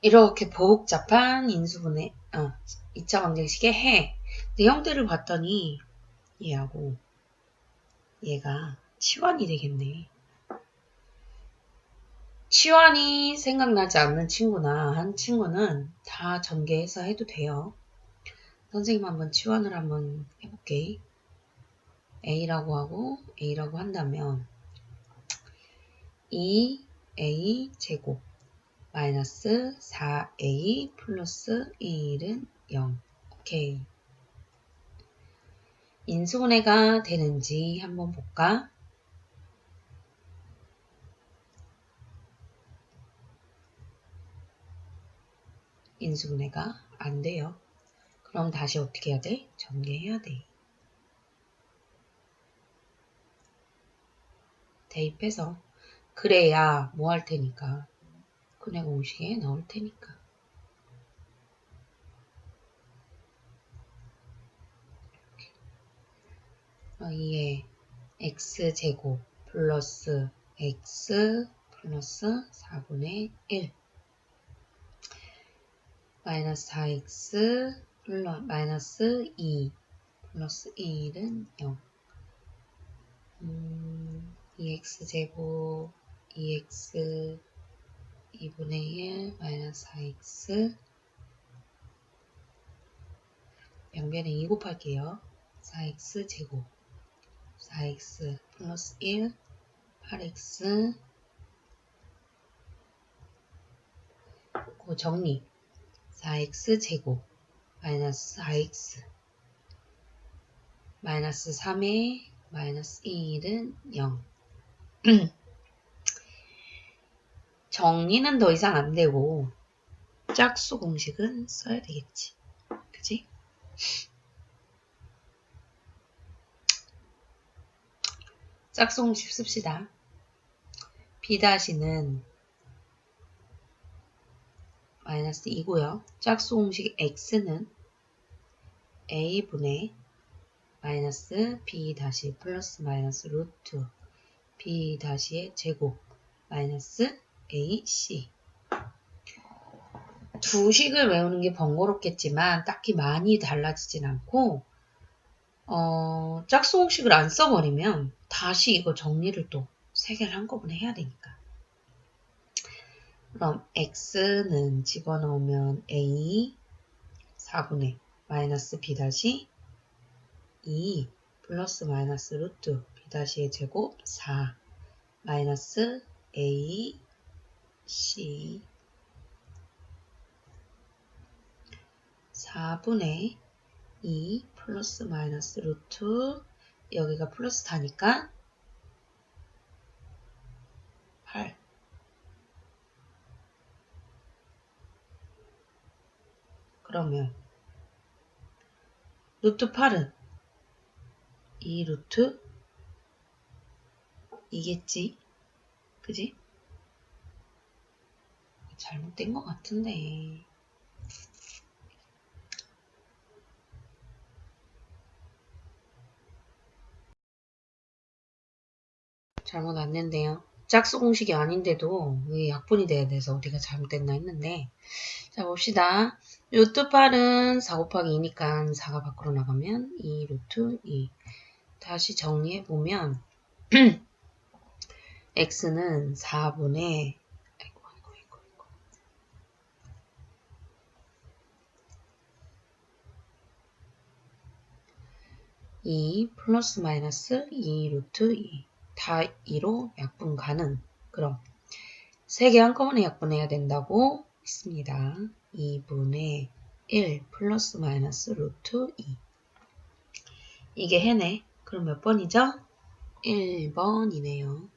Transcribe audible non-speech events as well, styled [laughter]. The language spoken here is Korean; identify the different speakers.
Speaker 1: 이렇게 복잡한 인수분해, 어, 2차 방정식의 해. 근데 형태를 봤더니 얘하고 얘가 치환이 되겠네. 치환이 생각나지 않는 친구나 한 친구는 다 전개해서 해도 돼요. 선생님 한번 치환을 한번 해볼게. A라고 하고 A라고 한다면 2A 제곱 마이너스 4A 플러스 1은 0. 오케이. 인수분해가 되는지 한번 볼까? 인수분해가 안 돼요. 그럼 다시 어떻게 해야 돼? 전개해야 돼. 대입해서 그래야 뭐 할 테니까 근해 공식에 넣을 테니까. 이에 x제곱 플러스 x 플러스 4분의 1 마이너스 4x 플러스 마이너스 2 플러스 1은 0 음, 2x제곱 2x 2분의 1 마이너스 4x 양변에 2 곱할게요. 4x 제곱 4x 플러스 1 8x 그 정리. 4x 제곱 마이너스 4x 마이너스 3에 마이너스 1은 0 [clears throat] 정리는 더 이상 안 되고 짝수 공식은 써야 되겠지. 그지? 짝수 공식 씁시다. B-는 마이너스 2고요. 짝수 공식 x는 a분의 마이너스 b 다시 플러스 마이너스 루트 b 다시의 제곱 마이너스 AC 두 식을 외우는 게 번거롭겠지만 딱히 많이 달라지진 않고 어, 짝수 공식을 안 써버리면 다시 이거 정리를 또 세 개를 한꺼번에 해야 되니까. 그럼 x는 집어넣으면 a 4분의 마이너스 b 다시 2 플러스 마이너스 루트 b 다시의 제곱 4 마이너스 a C 4분의 2 플러스 마이너스 루트 여기가 플러스 다니까 8 그러면 루트 8은 2 루트 이겠지? 그지? 잘못된 것 같은데. 잘못 왔는데요. 짝수 공식이 아닌데도 왜 약분이 돼야 돼서 우리가 잘못됐나 했는데 자 봅시다. 루트 8은 4 곱하기 2니까 4가 밖으로 나가면 2 루트 2 다시 정리해보면 [clears throat] x는 4분의 2 플러스 마이너스 2 루트 2. 다 2로 약분 가능. 그럼 3개 한꺼번에 약분해야 된다고 했습니다. 2분의 1 플러스 마이너스 루트 2. 이게 해네. 그럼 몇 번이죠? 1번이네요.